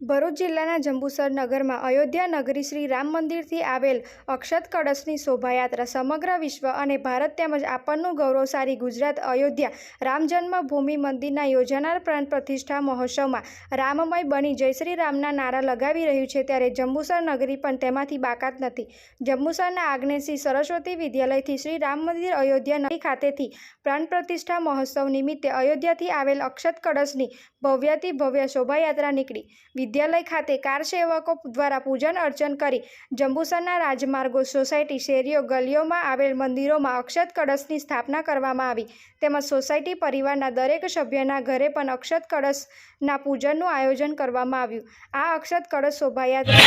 ભરૂચ જિલ્લાના જંબુસર નગરમાં અયોધ્યા નગરી શ્રી રામ મંદિરથી આવેલ અક્ષત કળશની શોભાયાત્રા સમગ્ર વિશ્વ અને ભારત તેમજ આપણનું ગૌરવશાળી ગુજરાત અયોધ્યા રામ જન્મભૂમિ મંદિરના યોજાનાર પ્રાણ પ્રતિષ્ઠા મહોત્સવમાં રામમય બની જય શ્રી રામના નારા લગાવી રહ્યું છે ત્યારે જંબુસર નગરી પણ તેમાંથી બાકાત નથી. જંબુસરના આગ્નેશી સરસ્વતી વિદ્યાલયથી શ્રી રામ મંદિર અયોધ્યા નગરી ખાતેથી પ્રાણ પ્રતિષ્ઠા મહોત્સવ નિમિત્તે અયોધ્યાથી આવેલ અક્ષત કળશની ભવ્યાતિ ભવ્ય શોભાયાત્રા નીકળી. વિદ્યાલય ખાતે કાર સેવકો દ્વારા પૂજન અર્ચન કરી જંબુસરના રાજમાર્ગો સોસાયટી શેરીઓ ગલીઓમાં આવેલ મંદિરોમાં અક્ષત કળશની સ્થાપના કરવામાં આવી. તેમજ સોસાયટી પરિવારના દરેક સભ્યના ઘરે પણ અક્ષત કળશના પૂજનનું આયોજન કરવામાં આવ્યું. આ અક્ષત કળશ શોભાયાત્રા